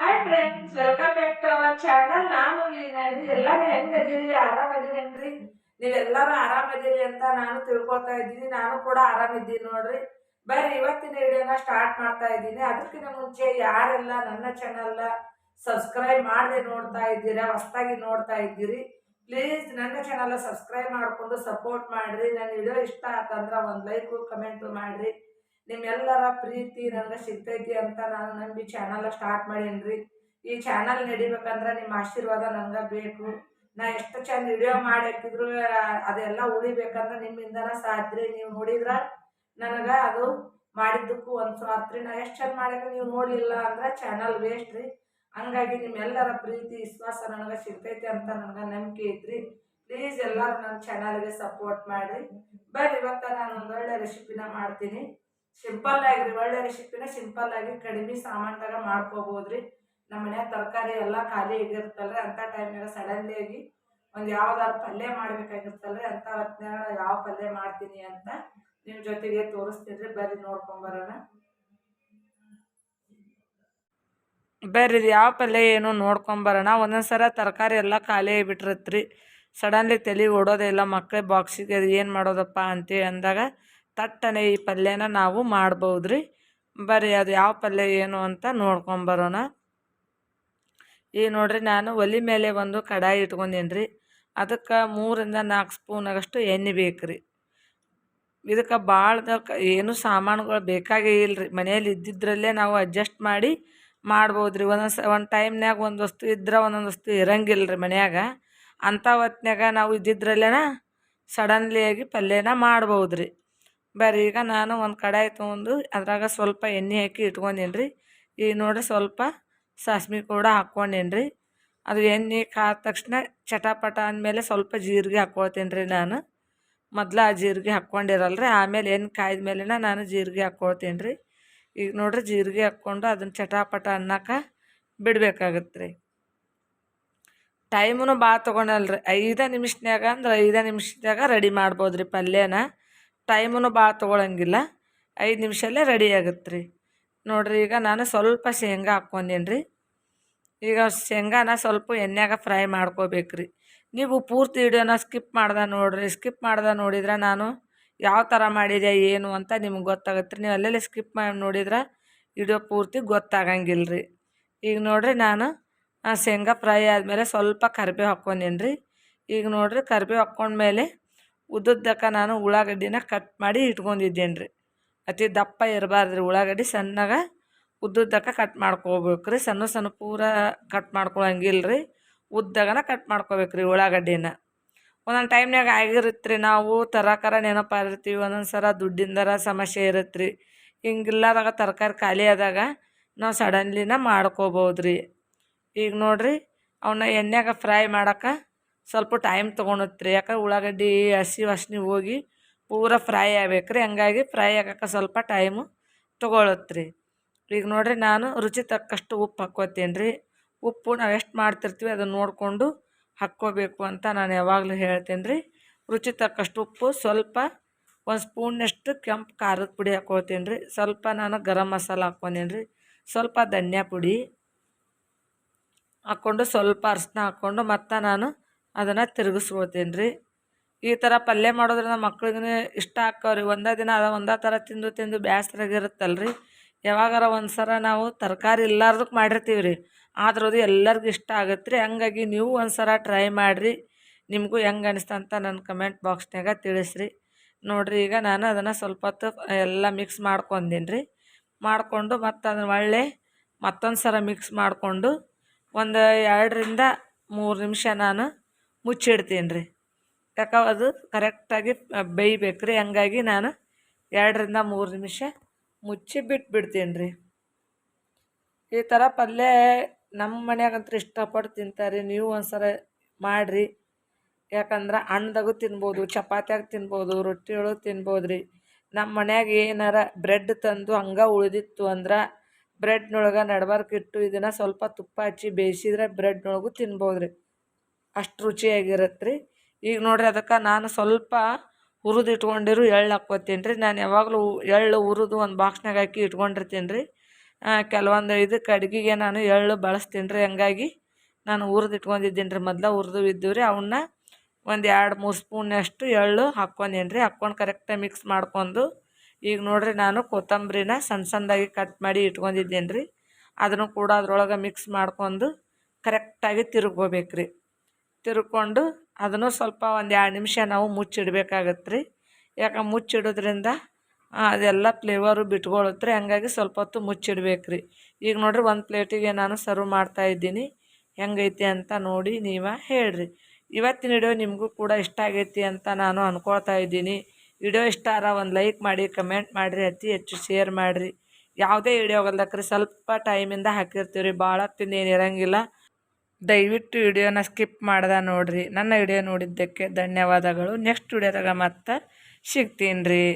Hi friends welcome back to our channel ನಾನು ಎಲ್ಲರೂ ಹೆಂಗದಿರಿ ಆರಾಮದಿರೇನ್ರಿ? ನೀವೆಲ್ಲರೂ ಆರಾಮದಿರಿ ಅಂತ ನಾನು ತಿಳ್ಕೊತಾ ಇದ್ದೀನಿ. ನಾನು ಕೂಡ ಆರಾಮಿದ್ದೀನಿ ನೋಡ್ರಿ. ಬರ್ರಿ, ಇವತ್ತಿನ ವಿಡಿಯೋನ ಸ್ಟಾರ್ಟ್ ಮಾಡ್ತಾ ಇದ್ದೀನಿ. ಅದಕ್ಕಿಂತ ಮುಂಚೆ ಯಾರೆಲ್ಲ ನನ್ನ ಚಾನಲ್ನ ಸಬ್ಸ್ಕ್ರೈಬ್ ಮಾಡದೆ ನೋಡ್ತಾ ಇದ್ದೀರಾ, ಹೊಸ್ದಾಗಿ ನೋಡ್ತಾ ಇದ್ದೀರಿ ಪ್ಲೀಸ್ ನನ್ನ ಚಾನಲ್ನ ಸಬ್ಸ್ಕ್ರೈಬ್ ಮಾಡಿಕೊಂಡು ಸಪೋರ್ಟ್ ಮಾಡ್ರಿ. ನನ್ನ ವಿಡಿಯೋ ಇಷ್ಟ ಆತಂದ್ರೆ ಒಂದು ಲೈಕು ಕಮೆಂಟು ಮಾಡ್ರಿ. ನಿಮ್ಮೆಲ್ಲರ ಪ್ರೀತಿ ನನಗೆ ಸಿಗ್ತೈತಿ ಅಂತ ನಾನು ನಂಬಿ ಚಾನಲ್ ಸ್ಟಾರ್ಟ್ ಮಾಡೀನಿ ಈ ಚಾನಲ್ ನಡಿಬೇಕಂದ್ರೆ ನಿಮ್ಮ ಆಶೀರ್ವಾದ ನನಗೆ ಬೇಕು. ನಾ ಎಷ್ಟು ಚಂದ ವಿಡಿಯೋ ಮಾಡಿ ಅದೆಲ್ಲ ಉಳಿಬೇಕಂದ್ರೆ ನಿಮ್ಮಿಂದನ ಸಾಧ್ರಿ. ನೀವು ನೋಡಿದ್ರೆ ನನಗೆ ಅದು ಮಾಡಿದ್ದಕ್ಕೂ ಒಂದು ಸಾತ್ರಿ ನಾ ಎಷ್ಟು ಚಂದ ಮಾಡಿದ್ರೆ ನೀವು ನೋಡಲಿಲ್ಲ ಅಂದ್ರೆ ಚಾನಲ್ ವೇಸ್ಟ್ ರೀ. ಹಂಗಾಗಿ ನಿಮ್ಮೆಲ್ಲರ ಪ್ರೀತಿ, ವಿಶ್ವಾಸ ನನಗೆ ಸಿಗ್ತೈತಿ ಅಂತ ನನಗೆ ನಂಬಿಕೆ ಐತ್ರಿ. ಪ್ಲೀಸ್ ಎಲ್ಲರೂ ನನ್ನ ಚಾನಲ್ಗೆ ಸಪೋರ್ಟ್ ಮಾಡಿರಿ. ಬರ್ರಿ ಇವತ್ತ ನಾನು ಒಂದು ಒಳ್ಳೆ ರೆಸಿಪಿನ ಮಾಡ್ತೀನಿ. ಸಿಂಪಲ್ ಆಗಿರಿ ಒಳ್ಳೆ ರೆಸಿಪಿನ ಸಿಂಪಲ್ ಆಗಿ ಕಡಿಮೆ ಸಾಮಾನ್ದಾಗ ಮಾಡ್ಕೋಬೋದ್ರಿ. ನಮ್ಮ ಮನ್ಯಾಗ ತರಕಾರಿ ಎಲ್ಲ ಖಾಲಿ ಆಗಿರ್ತಲ್ರಿ ಅಂಥ ಟೈಮ್ನಾಗ ಸಡನ್ಲಿ ಆಗಿ ಒಂದು ಯಾವ್ದಾದ್ರು ಪಲ್ಯ ಮಾಡ್ಬೇಕಾಗಿರ್ತಲ್ರಿ? ಅಂಥ ಹೊತ್ತಿನಾಗ ಯಾವ ಪಲ್ಯ ಮಾಡ್ತೀನಿ ಅಂತ ನಿಮ್ಮ ಜೊತೆಗೆ ತೋರಿಸ್ತೀನಿ ಬರ್ರಿ ನೋಡ್ಕೊಂಬರೋಣ ಬರ್ರಿ ಯಾವ ಪಲ್ಯ ಏನು ನೋಡ್ಕೊಂಬರೋಣ ಒಂದೊಂದು ಸಲ ತರಕಾರಿ ಎಲ್ಲ ಖಾಲಿ ಆಗಿಬಿಟ್ಟಿರತ್ರಿ. ಸಡನ್ಲಿ ತಲೆ ಓಡೋದೇ ಇಲ್ಲ. ಮಕ್ಕಳ ಬಾಕ್ಸಿಗೆ ಏನು ಮಾಡೋದಪ್ಪ ಅಂತೇಳಿ ಅಂದಾಗ ತಟ್ಟನೆ ಈ ಪಲ್ಯನ ನಾವು ಮಾಡ್ಬೋದ್ರಿ? ಬರ್ರಿ, ಅದು ಯಾವ ಪಲ್ಯ ಏನು ಅಂತ ನೋಡ್ಕೊಂಬರೋಣ ಈ ನೋಡ್ರಿ, ನಾನು ಒಲೆ ಮೇಲೆ ಒಂದು ಕಡಾಯಿ ಇಟ್ಕೊಂಡೀನಿ ರೀ ಅದಕ್ಕೆ ಮೂರಿಂದ ನಾಲ್ಕು ಸ್ಪೂನಾಗಷ್ಟು ಎಣ್ಣೆ ಬೇಕು ರೀ ಇದಕ್ಕೆ ಭಾಳ ಏನು ಸಾಮಾನುಗಳು ಬೇಕಾಗೇ ಇಲ್ಲ ರೀ ಮನೆಯಲ್ಲಿ ಇದ್ದಿದ್ರಲ್ಲೇ ನಾವು ಅಡ್ಜಸ್ಟ್ ಮಾಡಿ ಮಾಡ್ಬೋದು ರೀ ಒಂದೊಂದು ಸ ಒಂದು ಟೈಮ್ನಾಗ ಒಂದು ವಸ್ತು ಇದ್ರೆ ಒಂದೊಂದು ವಸ್ತು ಇರಂಗಿಲ್ಲ ರೀ ಮನ್ಯಾಗ. ಅಂಥ ಹೊತ್ನ್ಯಾಗ ನಾವು ಇದ್ದಿದ್ರಲ್ಲೇನ ಸಡನ್ಲಿ ಆಗಿ ಪಲ್ಯನ ಮಾಡ್ಬೋದು ರೀ ಬರ್ರಿ, ಈಗ ನಾನು ಒಂದು ಕಡಾಯಿ ತೊಗೊಂಡು ಅದ್ರಾಗ ಸ್ವಲ್ಪ ಎಣ್ಣೆ ಹಾಕಿ ಇಟ್ಕೊಂಡೀನಿ ರೀ ಈಗ ನೋಡ್ರಿ ಸ್ವಲ್ಪ ಸಾಸ್ಮಿ ಕೂಡ ಹಾಕ್ಕೊಂಡೀನಿ ರೀ ಅದು ಎಣ್ಣೆ ಕಾದ ತಕ್ಷಣ ಚಟಾಪಟ ಅಂದಮೇಲೆ ಸ್ವಲ್ಪ ಜೀರಿಗೆ ಹಾಕ್ಕೊಳ್ತೀನಿ ರೀ ನಾನು. ಮೊದ್ಲು ಆ ಜೀರಿಗೆ ರೀ ಆಮೇಲೆ ಎಣ್ಣೆ ಕಾಯ್ದ ಮೇಲೆ ನಾನು ಜೀರಿಗೆ ಹಾಕ್ಕೊಳ್ತೀನಿ ರೀ ಈಗ ನೋಡ್ರಿ ಜೀರಿಗೆ ಹಾಕ್ಕೊಂಡು ಅದನ್ನು ಚಟಾಪಟ ಅನ್ನಕ್ಕೆ ಬಿಡಬೇಕಾಗತ್ತೆ ರೀ ಟೈಮೂ ಭಾಳ ತೊಗೊಂಡಲ್ರಿ, ಐದು ನಿಮಿಷನ್ಯಾಗ ಅಂದ್ರೆ ಐದು ನಿಮಿಷದಾಗ ರೆಡಿ ಮಾಡ್ಬೋದು ರೀ ಪಲ್ಯನ. ಟೈಮೂ ಭಾಳ ತೊಗೊಳಂಗಿಲ್ಲ. ಐದು ನಿಮಿಷಲ್ಲೇ ರೆಡಿ ಆಗುತ್ತೆ ರೀ ನೋಡಿರಿ, ಈಗ ನಾನು ಸ್ವಲ್ಪ ಶೇಂಗಾ ಹಾಕ್ಕೊಂಡೇನಿ ರೀ ಈಗ ಶೇಂಗಾನ ಸ್ವಲ್ಪ ಎಣ್ಣೆಯಾಗ ಫ್ರೈ ಮಾಡ್ಕೋಬೇಕು ರೀ ನೀವು ಪೂರ್ತಿ ವಿಡಿಯೋನ ಸ್ಕಿಪ್ ಮಾಡ್ದೆ ನೋಡಿರಿ. ಸ್ಕಿಪ್ ಮಾಡ್ದೆ ನೋಡಿದ್ರೆ ನಾನು ಯಾವ ಥರ ಮಾಡಿದೆ, ಏನು ಅಂತ ನಿಮ್ಗೆ ಗೊತ್ತಾಗತ್ತೆ ರೀ ನೀವು ಅಲ್ಲೆಲ್ಲೇ ಸ್ಕಿಪ್ ಮಾಡಿ ನೋಡಿದ್ರೆ ವಿಡಿಯೋ ಪೂರ್ತಿ ಗೊತ್ತಾಗಂಗಿಲ್ಲ ರೀ ಈಗ ನೋಡಿರಿ, ನಾನು ಶೇಂಗಾ ಫ್ರೈ ಆದಮೇಲೆ ಸ್ವಲ್ಪ ಕರಿಬೇವು ಹಾಕ್ಕೊಂಡೇನಿ ರೀ ಈಗ ನೋಡಿರಿ, ಕರಿಬೇವು ಹಾಕ್ಕೊಂಡ್ಮೇಲೆ ಉದ್ದುದ್ದಕ್ಕ ನಾನು ಉಳ್ಳಾಗಡ್ಡಿನ ಕಟ್ ಮಾಡಿ ಇಟ್ಕೊಂಡಿದ್ದೇನೆ ರೀ ಅತಿ ದಪ್ಪ ಇರಬಾರ್ದು ಉಳ್ಳಾಗಡ್ಡಿ, ಸಣ್ಣಗ ಉದ್ದುದ್ದಕ್ಕ ಕಟ್ ಮಾಡ್ಕೋಬೇಕು ರೀ ಸಣ್ಣ ಸಣ್ಣ ಪೂರ ಕಟ್ ಮಾಡ್ಕೊಳಂಗಿಲ್ಲ ರೀ ಉದ್ದಗನ ಕಟ್ ಮಾಡ್ಕೋಬೇಕು ರೀ ಉಳ್ಳಾಗಡ್ಡಿನ. ಒಂದೊಂದು ಟೈಮ್ನಾಗ ಆಗಿರುತ್ತೆ ರೀ ನಾವು ತರಕಾರ ನೆನಪು ಆಗಿರ್ತೀವಿ, ಒಂದೊಂದು ಸಲ ದುಡ್ಡಿಂದರ ಸಮಸ್ಯೆ ಇರುತ್ತೆ ರೀ ಹಿಂಗಿಲ್ಲದಾಗ ತರಕಾರಿ ಖಾಲಿ ಆದಾಗ ನಾವು ಸಡನ್ಲಿನ ಮಾಡ್ಕೋಬೋದು ರೀ ಈಗ ನೋಡಿರಿ ಅವನ್ನ ಎಣ್ಣೆಗೆ ಫ್ರೈ ಮಾಡೋಕೆ ಸ್ವಲ್ಪ ಟೈಮ್ ತೊಗೊಳತ್ತೆ ರೀ ಯಾಕಂದ್ರೆ ಉಳ್ಳಾಗಡ್ಡಿ, ಹಸಿ ವಾಸನೆ ಹೋಗಿ ಪೂರ ಫ್ರೈ ಆಗ್ಬೇಕು ರೀ ಹಂಗಾಗಿ ಫ್ರೈ ಆಗಕ್ಕೆ ಸ್ವಲ್ಪ ಟೈಮು ತೊಗೊಳತ್ತೆ ರೀ ಈಗ ನೋಡಿರಿ ನಾನು ರುಚಿ ತಕ್ಕಷ್ಟು ಉಪ್ಪು ಹಾಕ್ಕೋತೀನಿ ರೀ ಉಪ್ಪು ನಾವು ಎಷ್ಟು ಮಾಡ್ತಿರ್ತೀವಿ ಅದನ್ನು ನೋಡಿಕೊಂಡು ಹಾಕ್ಕೋಬೇಕು ಅಂತ ನಾನು ಯಾವಾಗಲೂ ಹೇಳ್ತೀನಿ ರೀ ರುಚಿ ತಕ್ಕಷ್ಟು ಉಪ್ಪು, ಸ್ವಲ್ಪ ಒಂದು ಸ್ಪೂನಷ್ಟು ಕೆಂಪು ಖಾರದ ಪುಡಿ ಹಾಕ್ಕೊಳ್ತೀನಿ ರೀ ಸ್ವಲ್ಪ ನಾನು ಗರಂ ಮಸಾಲ ಹಾಕ್ಕೊಂಡೀನಿ ರೀ ಸ್ವಲ್ಪ ಧನ್ಯಾ ಪುಡಿ ಹಾಕ್ಕೊಂಡು ಸ್ವಲ್ಪ ಅರ್ಶಿನ ಹಾಕ್ಕೊಂಡು ಮತ್ತು ನಾನು ಅದನ್ನು ತಿರುಗಿಸ್ಕೊಳ್ತೀನಿ ರೀ ಈ ಥರ ಪಲ್ಯ ಮಾಡೋದ್ರಿಂದ ಮಕ್ಳಿಗೆ ಇಷ್ಟ ಆಕ್ಕವ್ರಿ ಒಂದೇ ದಿನ ಅದ ಒಂದೇ ಥರ ತಿಂದು ತಿಂದು ಬೇಸ್ರಾಗಿರುತ್ತಲ್ಲ ರೀ ಯಾವಾಗಾರ ಒಂದು ಸಲ ನಾವು ತರಕಾರಿ ಇಲ್ಲಾರ್ದಕ್ಕೆ ಮಾಡಿರ್ತೀವಿ ರೀ ಆದ್ರೂ ಅದು ಎಲ್ಲರಿಗೂ ಇಷ್ಟ ಆಗುತ್ತೆ ರೀ ಹಂಗಾಗಿ ನೀವು ಒಂದು ಸಲ ಟ್ರೈ ಮಾಡಿರಿ. ನಿಮಗೂ ಹೆಂಗೆ ಅನಿಸ್ತು ಅಂತ ನನ್ನ ಕಮೆಂಟ್ ಬಾಕ್ಸ್ನಾಗ ತಿಳಿಸ್ರಿ. ನೋಡಿರಿ, ಈಗ ನಾನು ಅದನ್ನು ಸ್ವಲ್ಪ ಹೊತ್ತು ಎಲ್ಲ ಮಿಕ್ಸ್ ಮಾಡ್ಕೊಂಡೀನಿ ರೀ ಮಾಡಿಕೊಂಡು ಮತ್ತು ಅದನ್ನ ಒಳ್ಳೆ ಮತ್ತೊಂದು ಸಲ ಮಿಕ್ಸ್ ಮಾಡಿಕೊಂಡು ಒಂದು ಎರಡರಿಂದ ಮೂರು ನಿಮಿಷ ನಾನು ಮುಚ್ಚಿಡ್ತೀನಿ ರೀ ಯಾಕ ಅದು ಕರೆಕ್ಟಾಗಿ ಬೇಯ್ಬೇಕು ರೀ ಹಂಗಾಗಿ ನಾನು ಎರಡರಿಂದ ಮೂರು ನಿಮಿಷ ಮುಚ್ಚಿ ಬಿಟ್ಬಿಡ್ತೀನಿ ರೀ ಈ ಥರ ಪಲ್ಯ ನಮ್ಮ ಮನೆಯಾಗಂತೂ ಇಷ್ಟಪಟ್ಟು ತಿಂತಾರೆ. ನೀವು ಒಂದ್ಸಲ ಮಾಡಿರಿ. ಯಾಕಂದ್ರೆ ಹಣ್ಣದಾಗೂ ತಿನ್ಬೋದು, ಚಪಾತ್ಯಾಗ ತಿನ್ಬೋದು ರೊಟ್ಟಿ ಒಳಗೆ ತಿನ್ಬೋದು ರೀ ನಮ್ಮ ಮನ್ಯಾಗ ಏನಾರ ಬ್ರೆಡ್ ತಂದು ಹಂಗೆ ಉಳಿದಿತ್ತು ಅಂದ್ರೆ ಬ್ರೆಡ್ನೊಳಗೆ ನಡ್ಬಾರ್ಕಿಟ್ಟು ಇದನ್ನು ಸ್ವಲ್ಪ ತುಪ್ಪ ಹಚ್ಚಿ ಬೇಯಿಸಿದ್ರೆ ಬ್ರೆಡ್ನೊಳಗೂ ತಿನ್ಬೋದು ರೀ ಅಷ್ಟು ರುಚಿಯಾಗಿರುತ್ತೆ ರೀ ಈಗ ನೋಡಿರಿ ಅದಕ್ಕೆ ನಾನು ಸ್ವಲ್ಪ ಹುರಿದು ಇಟ್ಕೊಂಡಿರು ಎಳ್ಳು ಹಾಕ್ಕೊತೀನಿ ರೀ. ನಾನು ಯಾವಾಗಲೂ ಎಳ್ಳು ಹುರಿದು ಒಂದು ಬಾಕ್ಸ್ನಾಗ ಹಾಕಿ ಇಟ್ಕೊಂಡಿರ್ತೀನಿ ರೀ. ಕೆಲವೊಂದು ಇದಕ್ಕೆ ಅಡುಗೆಗೆ ನಾನು ಎಳ್ಳು ಬಳಸ್ತೀನಿ ರೀ. ಹಂಗಾಗಿ ನಾನು ಹುರಿದು ಇಟ್ಕೊಂಡಿದ್ದೀನಿ ರೀ. ಮೊದಲು ಹುರಿದು ಇದ್ದೀವಿ ರೀ. ಅವನ್ನ ಒಂದು ಎರಡು, ಮೂರು ಸ್ಪೂನಷ್ಟು ಎಳ್ಳು ಹಾಕ್ಕೊಂಡೀನಿ ರೀ. ಹಾಕ್ಕೊಂಡು ಕರೆಕ್ಟಾಗಿ ಮಿಕ್ಸ್ ಮಾಡ್ಕೊಂಡು ಈಗ ನೋಡಿರಿ ನಾನು ಕೊತ್ತಂಬರಿನ ಸಣ್ಣ ಸಣ್ಣದಾಗಿ ಕಟ್ ಮಾಡಿ ಇಟ್ಕೊಂಡಿದ್ದೀನಿ ರೀ. ಅದನ್ನು ಕೂಡ ಅದರೊಳಗೆ ಮಿಕ್ಸ್ ಮಾಡ್ಕೊಂಡು ಕರೆಕ್ಟಾಗಿ ತಿರುಗ್ಕೋಬೇಕು ರೀ ತಿರ್ಕೊಂಡು ಅದನ್ನು ಸ್ವಲ್ಪ ಒಂದು ಎರಡು ನಿಮಿಷ ನಾವು ಮುಚ್ಚಿಡ್ಬೇಕಾಗತ್ತೆ ರೀ ಯಾಕೆ ಮುಚ್ಚಿಡೋದ್ರಿಂದ ಅದೆಲ್ಲ ಫ್ಲೇವರು ಬಿಟ್ಕೊಳತ್ತೆ. ರೀ ಹಂಗಾಗಿ ಸ್ವಲ್ಪ ಹೊತ್ತು ಮುಚ್ಚಿಡ್ಬೇಕು ರೀ ಈಗ ನೋಡಿರಿ ಒಂದು ಪ್ಲೇಟಿಗೆ ನಾನು ಸರ್ವ್ ಮಾಡ್ತಾಯಿದ್ದೀನಿ ಹೆಂಗೈತಿ ಅಂತ ನೋಡಿ ನೀವು ಹೇಳ್ರಿ. ಇವತ್ತಿನ ವಿಡಿಯೋ ನಿಮಗೂ ಕೂಡ ಇಷ್ಟ ಆಗೈತಿ ಅಂತ ನಾನು ಅಂದ್ಕೊಳ್ತಾ ಇದ್ದೀನಿ. ವಿಡಿಯೋ ಇಷ್ಟ ಆರ ಒಂದು ಲೈಕ್ ಮಾಡಿ, ಕಮೆಂಟ್ ಮಾಡಿರಿ, ಅತಿ ಹೆಚ್ಚು ಶೇರ್ ಮಾಡಿರಿ. ಯಾವುದೇ ವಿಡಿಯೋ ಆಗಲ್ದಕ್ರಿ ಸ್ವಲ್ಪ ಟೈಮಿಂದ ಹಾಕಿರ್ತೀವಿ ರೀ ಭಾಳ ಹೊತ್ತಿಂದ ದಯವಿಟ್ಟು ವಿಡಿಯೋನ ಸ್ಕಿಪ್ ಮಾಡ್ದೆ ನೋಡಿರಿ. ನನ್ನ ವಿಡಿಯೋ ನೋಡಿದ್ದಕ್ಕೆ ಧನ್ಯವಾದಗಳು. ನೆಕ್ಸ್ಟ್ ವಿಡಿಯೋದಾಗ ಮತ್ತೆ ಸಿಗ್ತೀನಿ ರೀ.